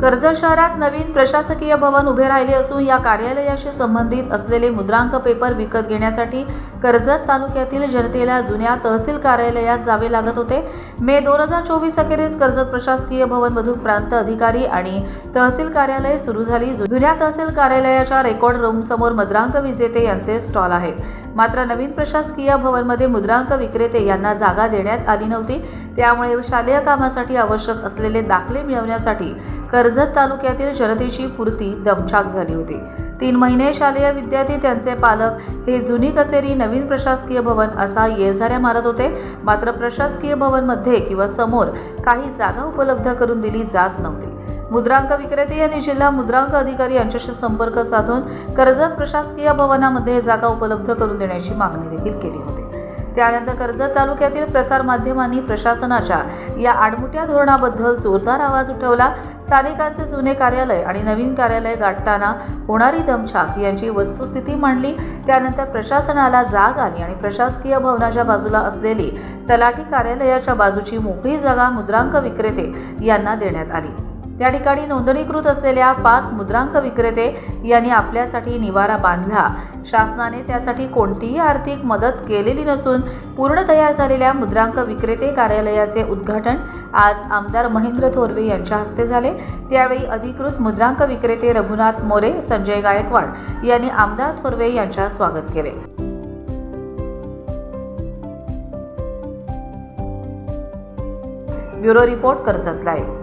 कर्जत शहरात नवीन प्रशासकीय भवन उभे राहिले असून या कार्यालयाशी संबंधित असलेले मुद्रांक पेपर विकत घेण्यासाठी कर्जत तालुक्यातील जनतेला जुन्या तहसील कार्यालयात जावे लागत होते. मे दोन हजार चोवीस अखेरीस कर्जत प्रशासकीय भवन मधून प्रांत अधिकारी आणि तहसील कार्यालय सुरू झाली. जुन्या तहसील कार्यालयाच्या रेकॉर्ड रूम समोर मुद्रांक विजेते यांचे स्टॉल आहेत. मात्र नवीन प्रशासकीय भवनमध्ये मुद्रांक विक्रेते यांना जागा देण्यात आली नव्हती. त्यामुळे शालेय कामासाठी आवश्यक असलेले दाखले मिळवण्यासाठी कर्जत तालुक्यातील जनतेची पुरती दमछाक झाली होती. तीन महिने शालेय विद्यार्थी त्यांचे पालक हे जुनी कचेरी नवीन प्रशासकीय भवन असा येझाऱ्या मारत होते. मात्र प्रशासकीय भवनमध्ये किंवा समोर काही जागा उपलब्ध करून दिली जात नव्हती. मुद्रांक विक्रेते यांनी जिल्हा मुद्रांक अधिकारी यांच्याशी संपर्क साधून कर्जत प्रशासकीय भवनामध्ये जागा उपलब्ध करून देण्याची मागणी देखील केली होती. त्यानंतर कर्जत तालुक्यातील प्रसारमाध्यमांनी प्रशासनाच्या या आडमुट्या धोरणाबद्दल जोरदार आवाज उठवला. स्थानिकांचे जुने कार्यालय आणि नवीन कार्यालय गाठताना होणारी दमछाक यांची वस्तुस्थिती मांडली. त्यानंतर प्रशासनाला जाग आली आणि प्रशासकीय भवनाच्या बाजूला असलेली तलाठी कार्यालयाच्या बाजूची मोकळी जागा मुद्रांक विक्रेते यांना देण्यात आली. त्या ठिकाणी नोंदणीकृत असलेल्या पाच मुद्रांक विक्रेते यांनी आपल्यासाठी निवारा बांधला. शासनाने त्यासाठी कोणतीही आर्थिक मदत केलेली नसून पूर्ण तयार झालेल्या मुद्रांक विक्रेते कार्यालयाचे उद्घाटन आज आमदार महेंद्र थोरवे यांच्या हस्ते झाले. त्यावेळी अधिकृत मुद्रांक विक्रेते रघुनाथ मोरे संजय गायकवाड यांनी आमदार थोरवे यांच्या स्वागत केले. Bureau report Karjat live.